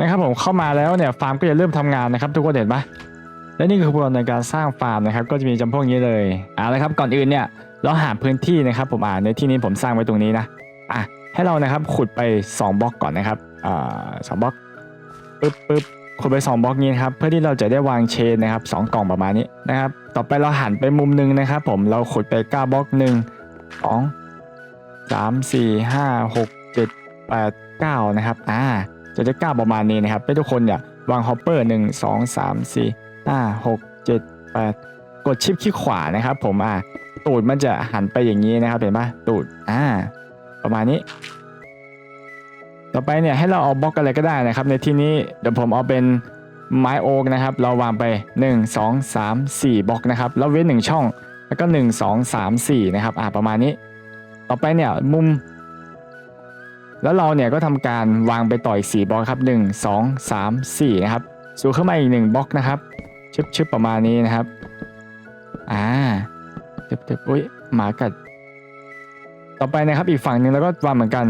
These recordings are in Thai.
นะครับผมเข้ามาแล้วเนี่ยฟาร์มก็จะเริ่มทำงานนะครับ ทุกคนเห็นปะและนี่คือโปรในการสร้างฟาร์มนะครับ ก็จะมีจำพวกนี้เลยเอาละครับก่อนอื่นเนี่ยเราหาพื้นที่นะครับ ผมอ่าในที่นี้ผมสร้างไว้ตรงนี้นะอะให้เรานะครับขุดไป 2บล็อกก่อนนะครับอ่าสองบล็อกปึ๊บปึ๊บขุดไป 2บล็อกนี้นครับเพื่อที่เราจะได้วางเชนนะครับสองกล่องประมาณนี้นะครับ ต่อไปเราหันไปมุมหนึงนะครับ ผมเราขุดไป9บล็อกหนึ่งสองสามสี่ห้าหกเจ็ดแปดเก้านะครับอ่า จะได้กล้าประมาณนี้นะครับให้ทุกคนเนี่ยวางฮอปเปอร์หนึ่งสองสามสี่ห้าหกเจ็ดแปดกดชิปที่ขวานะครับผมอ่าตูดมันจะหันไปอย่างนี้นะครับเห็นปะตูดอ่าประมาณนี้ ต่อไปเนี่ยให้เราเอาบล็อกอะไรก็ได้นะครับ ในที่นี้เดี๋ยวผมเอาเป็นไม้โอ๊กนะครับ เราวางไป 1 2 3 4บล็อกนะครับแล้วเว้นหนึ่งช่อง แล้วก็ 1 2 3 4 นะครับอ่าประมาณนี้ ต่อไปเนี่ยมุม แล้วเราเนี่ยก็ทำการวางไปต่ออีก4บล็อกครับ 1 2 3 4 นะครับ สูงขึ้นมาอีก1บล็อกนะครับชึบชึบประมาณนี้นะครับอ่าชึบชึบอุ้ยหมากัด ต่อไปนะครับอีกฝั่งหนึ่งเราก็วางเหมือนกัน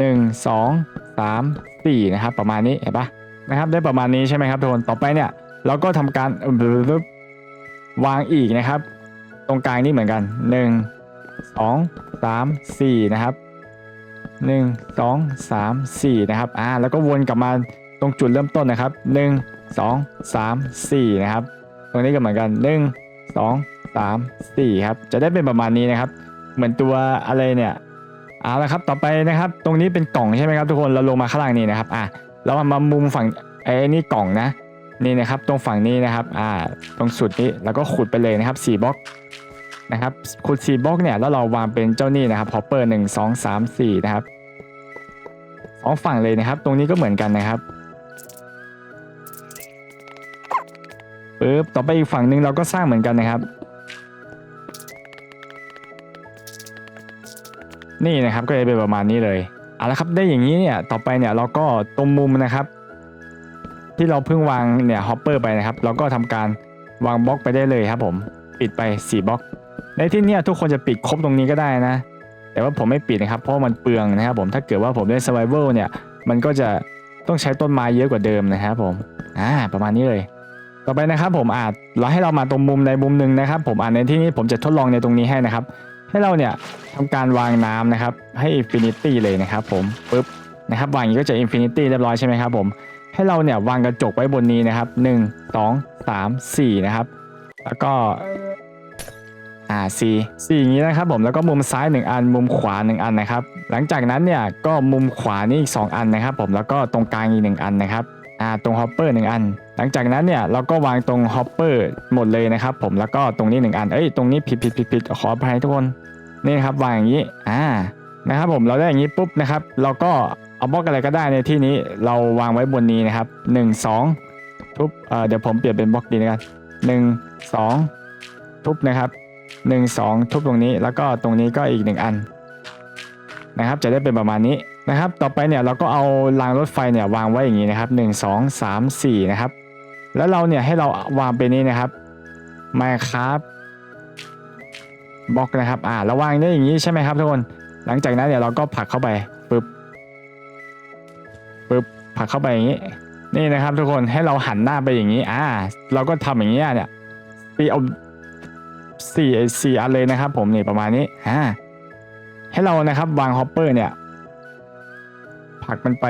1 2 3 4 นะครับ ประมาณนี้เห็นปะนะครับได้ประมาณนี้ใช่ไหมครับทุกคนต่อไปเนี่ยเราก็ทำการวางอีกนะครับ ตรงกลางนี่เหมือนกัน 1 2 3 4 นะครับ หนึ่งสองสามสี่นะครับอ่าแล้วก็วนกลับมาตรงจุดเริ่มต้นนะครับหนึ่งสองสามสี่นะครับ ตรงนี้ก็เหมือนกันหนึ่งสองสามสี่ครับ จะได้เป็นประมาณนี้นะครับ เหมือนตัวอะไรเนี่ยเอาละครับต่อไปนะครับ ตรงนี้เป็นกล่องใช่ไหมครับทุกคนเราลงมาข้างล่างนี่นะครับอะเรามามุมฝั่งไอ้นี่กล่องนะนี่นะครับตรงฝั่งนี้นะครับอ่าตรงสุดนี้แล้วก็ขุดไปเลยนะครับสี่บล็อก นะครับขุดสี่บล็อกเนี่ยแล้วเราวางเป็นเจ้านี่นะครับฮอปเปอร์หนึ่งสองสามสี่นะครับสองฝั่งเลยนะครับ ตรงนี้ก็เหมือนกันนะครับปึ๊บต่อไปอีกฝั่งหนึ่งเราก็สร้างเหมือนกันนะครับ นี่นะครับก็จะเป็นประมาณนี้เลยเอาละครับได้อย่างนี้เนี่ยต่อไปเนี่ยเราก็ตรงมุมนะครับ ที่เราเพิ่งวางเนี่ยฮอปเปอร์ไปนะครับ เราก็ทำการวางบล็อกไปได้เลยครับผม ปิดไป4บล็อก ในที่นี้ทุกคนจะปิดครบตรงนี้ก็ได้นะ แต่ว่าผมไม่ปิดนะครับ เพราะมันเปลืองนะครับผมถ้าเกิดว่าผมเล่น survival เนี่ย มันก็จะต้องใช้ต้นไม้เยอะกว่าเดิมนะครับผมอ่าประมาณนี้เลย ต่อไปนะครับผมอาจเราให้เรามาตรงมุมในมุมหนึ่งนะครับ ผมอ่านในที่นี้ผมจะทดลองในตรงนี้ให้นะครับ ให้เราเนี่ยทำการวางน้ำนะครับ ให้ infinity เลยนะครับ ผมปึ๊บนะครับวางอย่างนี้ก็จะ infinity เรียบร้อยใช่ไหมครับผมให้เราเนี่ยวางกระจกไว้บนนี้นะครับ 1 2 3 4 นะครับ แล้วก็ อ่า C C อย่างนี้นะครับผมแล้วก็มุมซ้าย 1 อัน มุมขวา 1 อันนะครับ หลังจากนั้นเนี่ยก็มุมขวานี่อีก 2 อันนะครับ ผมแล้วก็ตรงกลางอีก 1 อันนะครับอ่าตรงฮอปเปอร์หอัน หลังจากนั้นเนี่ยเราก็วางตรงฮอปเปอร์หมดเลยนะครับ ผมแล้วก็ตรงนี้ 1 อันเอ้ยตรงนี้ผิดผิดผิดผิดขออภัยทุกคนนี่ครับวางอย่างนี้อ่านะครับผมเราได้อย่างนี้ปุ๊บนะครับ เราก็เอาบล็อกอะไรก็ได้ในที่นี้เราวางไว้บนนี้นะครับ 1 2 ทุบเอ่อเดี๋ยวผมเปลี่ยนเป็นบล็อกดีนะครับ1 2ทุบนะครับ หนึ่งสองทุบตรงนี้ แล้วก็ตรงนี้ก็อีกหนึ่งอันนะครับ จะได้เป็นประมาณนี้นะครับ ต่อไปเนี่ยเราก็เอารางรถไฟเนี่ยวางไว้อย่างนี้นะครับหนึ่งสองสามสี่นะครับ แล้วเราเนี่ยให้เราวางไปนี้นะครับมาครับบล็อกนะครับ อ่าเราวางได้อย่างนี้ใช่ไหมครับทุกคน หลังจากนั้นเนี่ยเราก็ผลักเข้าไปปึ๊บปึ๊บผลักเข้าไปอย่างนี้ นี่นะครับทุกคนให้เราหันหน้าไปอย่างนี้ อ่า เราก็ทำอย่างนี้เนี่ยปีเอา สี่สี่อันเลยนะครับ ผมนี่ประมาณนี้อ่าให้เรานะครับ วางฮอปเปอร์เนี่ยผลักมันไป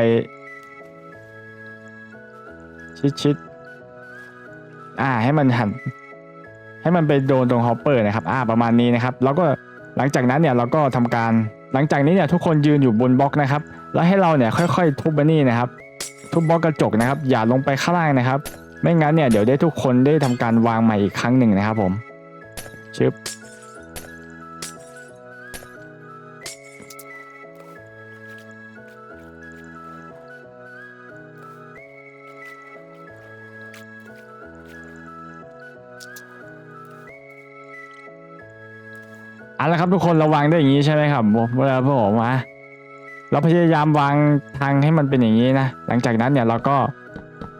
ชิดชิดอ่า ให้มันหัน ให้มันไปโดนตรงฮอปเปอร์นะครับ อ่า ประมาณนี้นะครับ แล้วก็หลังจากนั้นเนี่ยเราก็ทำการ หลังจากนี้เนี่ยทุกคนยืนอยู่บนบล็อกนะครับ แล้วให้เราเนี่ยค่อย ๆ ทุบไปนี่นะครับ ทุบบล็อกกระจกนะครับ อย่าลงไปข้างล่างนะครับ ไม่งั้นเนี่ยเดี๋ยวได้ทุกคนได้ทำการวางใหม่อีกครั้งหนึ่งนะครับผม ชึบเอาละครับทุกคนราวางได้อย่างนี้ใช่ไหมครับเวลาพวกผมมาเราพยายามวางทางให้มันเป็นอย่างนี้นะ หลังจากนั้นเนี่ยเราก็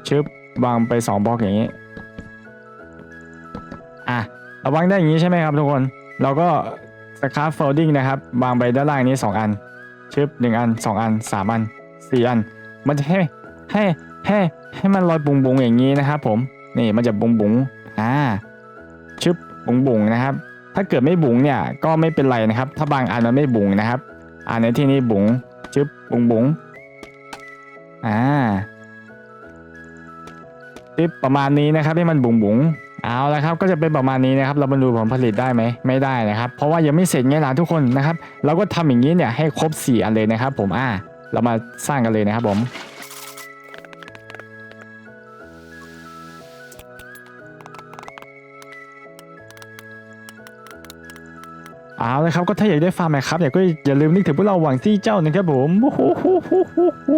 ชึบวางไปสองบล็อกอย่างนี้ เราวางได้อย่างนี้ใช่ไหมครับทุกคน เราก็สครับโฟลดิ้งนะครับ วางไปด้านล่างนี้ 2 อันชึบ1อัน 2 อัน 3 อัน 4 อัน มันจะให้ให้ให้ให้มันลอยบุงบุงอย่างนี้นะครับผม นี่มันจะบุงบุงอ่าชึบบุงบุงนะครับ ถ้าเกิดไม่บุงเนี่ยก็ไม่เป็นไรนะครับ ถ้าบางอันมันไม่บุงนะครับ อันในที่นี้บุงชึบบุงบุงอ่าติบประมาณนี้นะครับให้มันบุงบุง เอาละครับก็จะเป็นประมาณนี้นะครับเรามาดูผลผลิตได้ไหมไม่ได้นะครับ เพราะว่ายังไม่เสร็จไงล่ะทุกคนนะครับ เราก็ทำอย่างนี้เนี่ยให้ครบ4อันเลยนะครับ ผมอ่าเรามาสร้างกันเลยนะครับผมเอาลยครับก็ถ้าอยากได้ฟาร์มนะครับอยากก็อย่าลืมนึกถึงพวกเราหวังซี่เจ้านะครับผมโอ้โหโหโหโหโห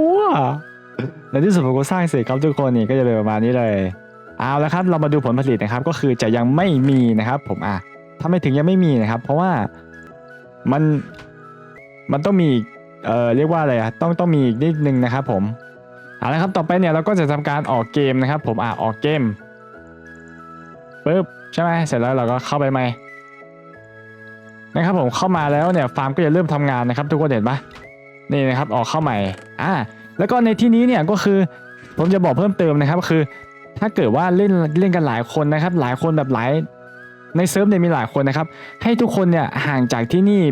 ในที่สุดผมก็สร้างเสร็จครับทุกคนนี่ก็จะเป็นประมาณนี้เลย เอาละครับเรามาดูผลผลิตนะครับก็คือจะยังไม่มีนะครับ ผมอะถ้าไม่ถึงยังไม่มีนะครับ เพราะว่ามันมันต้องมีเอ่อเรียกว่าอะไรอะต้องต้องมีอีกนิดนึงนะครับ ผมเอาละครับต่อไปเนี่ยเราก็จะทำการออกเกมนะครับ ผมอะออกเกมปึ๊บใช่ไหมเสร็จแล้วเราก็เข้าไปใหม่นะครับผมเข้ามาแล้วเนี่ยฟาร์มก็จะเริ่มทำงานนะครับ ทุกคนเห็นปะนี่นะครับออกเข้าใหม่อ่าแล้วก็ในที่นี้เนี่ยก็คือผมจะบอกเพิ่มเติมนะครับ คือ ถ้าเกิดว่าเล่นเล่นกันหลายคนนะครับ หลายคนแบบหลายในเซิร์ฟเนี่ยมีหลายคนนะครับ ให้ทุกคนเนี่ยห่างจากที่นี่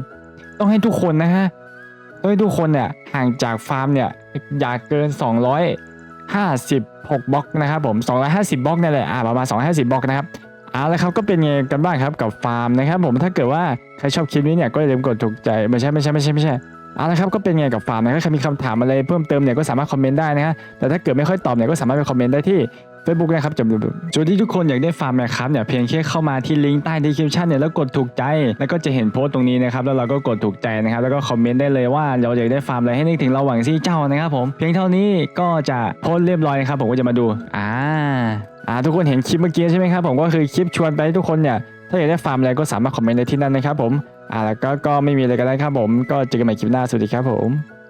ต้องให้ทุกคนนะฮะต้องให้ทุกคนเนี่ยห่างจากฟาร์มเนี่ยอย่าเกิน 256บล็อกนะครับผม 250บล็อกนี่แหละอ่าประมาณ 250บล็อกนะครับเอาละครับก็เป็นไงกันบ้างครับกับฟาร์มนะครับผมถ้าเกิดว่าใครชอบคลิปนี้เนี่ยก็อย่าลืมกดถูกใจไม่ใช่ไม่ใช่ไม่ใช่ไม่ใช่เอาละครับก็เป็นไงกับฟาร์มนะครับใครมีคำถามอะไรเพิ่มเติมเนี่ยก็สามารถคอมเมนต์ได้นะฮะแต่ถ้าเกิดไม่ค่อยตอบเนี่ยก็สามารถไปคอมเมนต์ได้ที่ Facebook นะครับจำจุดที่ทุกคนอยากได้ฟาร์มนะครับเนี่ยเพียงแค่เข้ามาที่ลิงก์ใต้ดีคริปชันเนี่ยแล้วกดถูกใจ แล้วก็จะเห็นโพสต์ตรงนี้นะครับแล้วเราก็กดถูกใจนะครับแล้วก็คอมเมนต์ได้เลยว่าเราอยากได้ฟาร์มอะไรให้นึกถึงเราหวังซี่เจ้านะครับผมเพียงเท่านี้ก็จะโพสต์เรียบร้อยนะครับผมก็จะมาดูอ่าอ่าทุกคนเห็นคลิปเมื่อกี้ใช่ไหมครับผมก็คือคลิปชวนไปให้ทุกคนเนี่ยถ้าอยากได้ฟาร์มอะไรก็สามารถคอมเมนต์ในที่นั่นนะครับผมอ่าแล้วก็ก็ไม่มีอะไรกันแล้วครับผม ก็เจอกันใหม่คลิปหน้าสวัสดีครับผม